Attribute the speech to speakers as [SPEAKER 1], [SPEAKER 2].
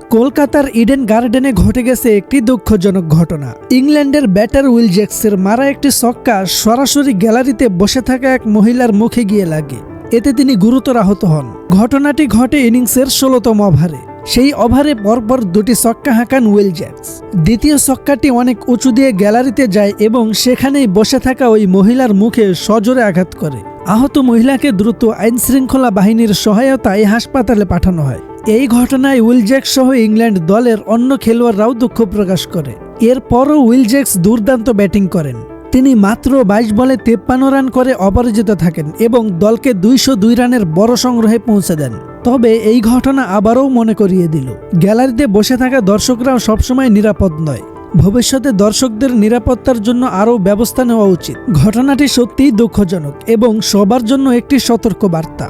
[SPEAKER 1] কলকাতার ইডেন গার্ডেনে ঘটে গেছে একটি দুঃখজনক ঘটনা। ইংল্যান্ডের ব্যাটার উইল জ্যাক্সের মারা একটি সক্কা সরাসরি গ্যালারিতে বসে থাকা এক মহিলার মুখে গিয়ে লাগে। এতে তিনি গুরুতর আহত হন। ঘটনাটি ঘটে ইনিংসের ষোলোতম ওভারে। সেই ওভারে পরপর দুটি ছক্কা হাঁকান উইল জ্যাক্স দ্বিতীয় ছক্কাটি অনেক উঁচু দিয়ে গ্যালারিতে যায় এবং সেখানেই বসে থাকা ওই মহিলার মুখে সজোরে আঘাত করে। আহত মহিলাকে দ্রুত আইনশৃঙ্খলা বাহিনীর সহায়তায় হাসপাতালে পাঠানো হয়। এই ঘটনায় উইলজ্যাক্স সহ ইংল্যান্ড দলের অন্য খেলোয়াড়রাও দুঃখ প্রকাশ করে। এরপরও উইলজ্যাক্স দুর্দান্ত ব্যাটিং করেন। তিনি মাত্র বাইশ বলে তেপ্পান্ন রান করে অপরাজিত থাকেন এবং দলকে দুইশো দুই রানের বড় সংগ্রহে পৌঁছে দেন। তবে এই ঘটনা আবারও মনে করিয়ে দিল। গ্যালারিতে বসে থাকা দর্শকরাও সবসময় নিরাপদ নয়। ভবিষ্যতে দর্শকদের নিরাপত্তার জন্য আরও ব্যবস্থা নেওয়া উচিত। ঘটনাটি সত্যিই দুঃখজনক এবং সবার জন্য একটি সতর্ক বার্তা